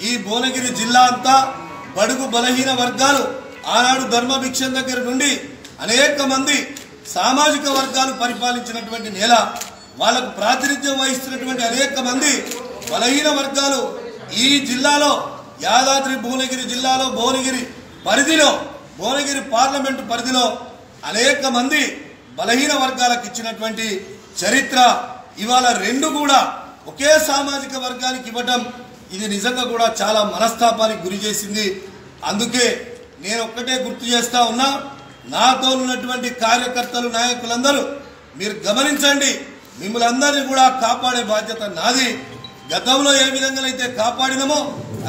ఈ భువనగిరి జిల్లా అంతా బడుగు బలహీన వర్గాలు ఆనాడు ధర్మభిక్షం దగ్గర నుండి అనేక మంది సామాజిక వర్గాలు పరిపాలించినటువంటి నేల వాళ్ళకు ప్రాతినిధ్యం వహిస్తున్నటువంటి అనేక మంది బలహీన వర్గాలు ఈ జిల్లాలో యాదాద్రి భువనగిరి జిల్లాలో భువనగిరి పరిధిలో భువనగిరి పార్లమెంటు పరిధిలో అనేక మంది బలహీన వర్గాలకు ఇచ్చినటువంటి చరిత్ర ఇవాళ రెండు కూడా ఒకే సామాజిక వర్గానికి ఇవ్వటం ఇది నిజంగా కూడా చాలా మనస్తాపానికి గురి చేసింది. అందుకే నేను ఒక్కటే గుర్తు చేస్తా ఉన్నా నాతో ఉన్నటువంటి కార్యకర్తలు నాయకులందరూ మీరు గమనించండి మిమ్మల్ని అందరినీ కూడా కాపాడే బాధ్యత నాది. గతంలో ఏ విధంగా అయితే కాపాడినమో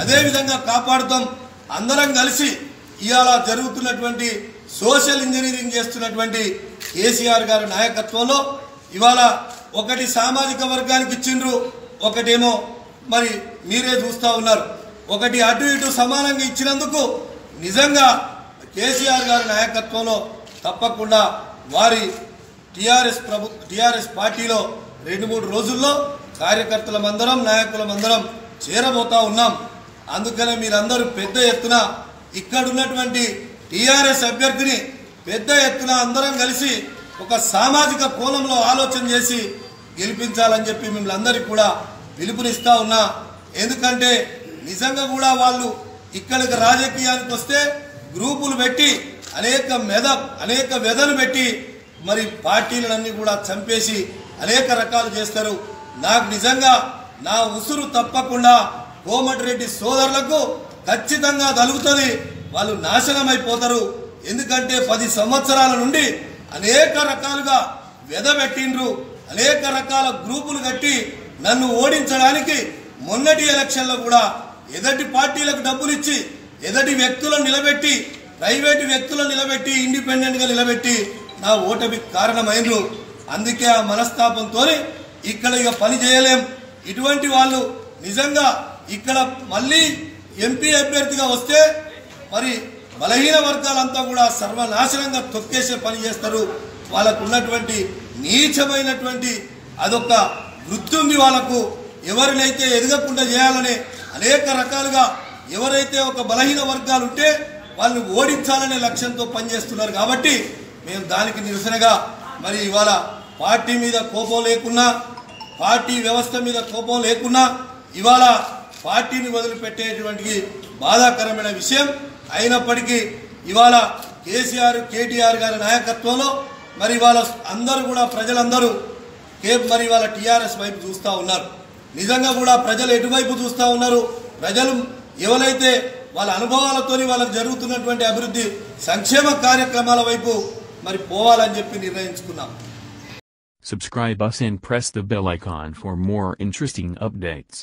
అదే విధంగా కాపాడుతాం. అందరం కలిసి ఇవాళ జరుగుతున్నటువంటి సోషల్ ఇంజనీరింగ్ చేస్తున్నటువంటి కేసీఆర్ గారి నాయకత్వంలో ఇవాళ ఒకటి సామాజిక వర్గానికి ఇచ్చిండ్రు ఒకటేమో మరి మీరే చూస్తూ ఉన్నారు. ఒకటి అటు ఇటు సమానంగా ఇచ్చినందుకు నిజంగా కేసీఆర్ గారి నాయకత్వంలో తప్పకుండా వారి టిఆర్ఎస్ ప్రభు టిఆర్ఎస్ పార్టీలో రెండు మూడు రోజుల్లో కార్యకర్తలమందరం నాయకులమందరం చేరబోతా ఉన్నాం. అందుకనే మీరందరూ పెద్ద ఎత్తున ఇక్కడ ఉన్నటువంటి టిఆర్ఎస్ అభ్యర్థిని పెద్ద ఎత్తున అందరం కలిసి ఒక సామాజిక కోణంలో ఆలోచన చేసి గెలిపించాలని చెప్పి మిమ్మల్ని అందరికీ కూడా పిలుపునిస్తా ఉన్నా. ఎందుకంటే నిజంగా కూడా వాళ్ళు ఇక్కడికి రాజకీయానికి వస్తే గ్రూపులు పెట్టి అనేక మెద అనేక వెదలు పెట్టి మరి పార్టీలన్నీ కూడా చంపేసి అనేక రకాలు చేస్తారు. నాకు నిజంగా నా ఉసురు తప్పకుండా కోమటిరెడ్డి సోదరులకు ఖచ్చితంగా తలుగుతుంది. వాళ్ళు నాశనం అయిపోతారు ఎందుకంటే పది సంవత్సరాల నుండి అనేక రకాలుగా వెదబెట్టిండ్రు అనేక రకాల గ్రూపులు కట్టి నన్ను ఓడించడానికి మొన్నటి ఎలక్షన్లో కూడా ఎదటి పార్టీలకు డబ్బులు ఇచ్చి ఎదటి వ్యక్తులను నిలబెట్టి ప్రైవేటు వ్యక్తులను నిలబెట్టి ఇండిపెండెంట్గా నిలబెట్టి నా ఓటమికి కారణమైనరు అందుకే ఆ మనస్తాపంతో ఇక్కడ ఇక పని చేయలేం. ఇటువంటి వాళ్ళు నిజంగా ఇక్కడ మళ్ళీ ఎంపీ అభ్యర్థిగా వస్తే మరి బలహీన వర్గాలంతా కూడా సర్వనాశనంగా తొక్కేసే పని చేస్తారు. వాళ్ళకు ఉన్నటువంటి నీచమైనటువంటి అదొక వృత్తి ఉంది వాళ్ళకు ఎవరినైతే ఎదగకుండా చేయాలనే అనేక రకాలుగా ఎవరైతే ఒక బలహీన వర్గాలు ఉంటే వాళ్ళని ఓడించాలనే లక్ష్యంతో పనిచేస్తున్నారు కాబట్టి మేము దానికి నిరసనగా మరి ఇవాళ పార్టీ మీద కోపం లేకున్నా పార్టీ వ్యవస్థ మీద కోపం లేకున్నా ఇవాళ పార్టీని వదిలిపెట్టేటువంటి బాధాకరమైన విషయం అయినప్పటికీ ఇవాళ కేసీఆర్ కేటీఆర్ గారి నాయకత్వంలో మరి ఇవాళ అందరూ కూడా ప్రజలందరూ మరి వాళ్ళ టీఆర్ఎస్ వైపు చూస్తూ ఉన్నారు? నిజంగా కూడా ప్రజలు ఎటువైపు చూస్తూ ఉన్నారు? ప్రజలు ఎవరైతే వాళ్ళ అనుభవాలతోని వాళ్ళకి జరుగుతున్నటువంటి అభివృద్ధి సంక్షేమ కార్యక్రమాల వైపు మరి పోవాలని చెప్పి నిర్ణయించుకున్నాం. Subscribe us and press the bell icon for more interesting updates.